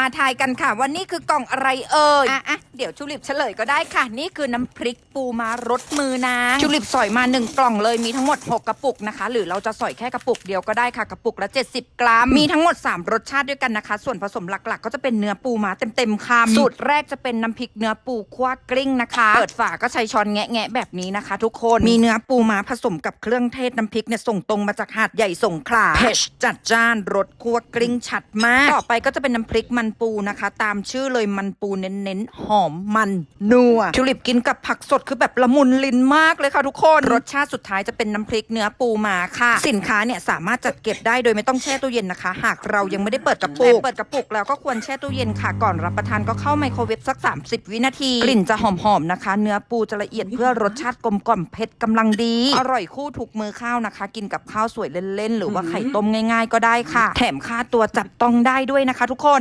มาทายกันค่ะว่านี่คือกล่องอะไรเอ่ยอะอะเดี๋ยวชูลิปเฉลยก็ได้ค่ะ นี่คือน้ำพริกปูมารสมือนางชูลิปสอยมาหนึ่งกล่องเลยมีทั้งหมด 6 กระปุกนะคะ หรือเราจะสอยแค่กระปุกเดียวก็ได้ค่ะกระปุกละ 70 กรัม มีทั้งหมด 3 รสชาติด้วยกันนะคะ ส่วนผสมหลักๆ ก็จะเป็นเนื้อปูมาเต็มๆคำสูตรแรกจะเป็นน้ำพริกเนื้อปูคั่วกลิ้งนะคะเปิดฝาก็ใช้ช้อนแงะๆแบบนี้นะคะ ทุกคนมีเนื้อปูมาผสมกับเครื่องเทศน้ำพริกเนี่ยส่งตรงมาจากหาดใหญ่สงขลาเผ็ดจัดจ้านรสคั่วกลิ้งชัดมาก ต่อไปก็จะเป็นน้ำพริกมันปูนะคะ ตามชื่อเลยมันปูเน้นๆ หอมมันนัวทิวลิปกินกับผักสดคือแบบละมุนลิ้นมากเลยค่ะทุกคน รสชาติสุดท้ายจะเป็นน้ำพริกเนื้อปูมาค่ะ สินค้าเนี่ยสามารถจัดเก็บได้โดยไม่ต้องแช่ตู้เย็นนะคะ หากเรายังไม่ได้เปิดกระปุกเปิดกระปุกแล้วก็ควรแช่ตู้เย็นค่ะก่อนรับประทานก็เข้าไมโครเวฟสัก 30 วินาที กลิ่นจะหอมๆนะคะ เนื้อปูจะละเอียดเพื่อรสชาติกลมกล่อมเผ็ดกำลังดี อร่อยคู่ทุกมือข้าวนะคะ กินกับข้าวสวยเล่นๆหรือว่าไข่ต้มง่าย ๆ ก็ได้ค่ะ แถมค่าตัวจับต้องได้ด้วยนะคะทุกคน